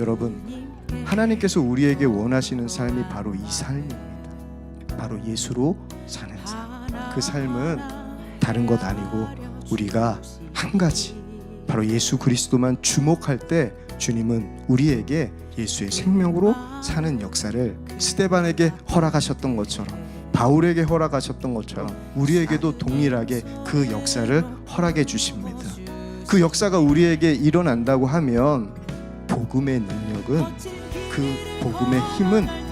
여러분 하나님께서 우리에게 원하시는 삶이 바로 이 삶입니다. 바로 예수로 사는 삶. 그 삶은 다른 것 아니고 우리가 한 가지 바로 예수 그리스도만 주목할 때 주님은 우리에게 예수의 생명으로 사는 역사를 스테반에게 허락하셨던 것처럼 바울에게 허락하셨던 것처럼 우리에게도 동일하게 그 역사를 허락해 주십니다. 그 역사가 우리에게 일어난다고 하면 복음의 능력은 그 복음의 힘은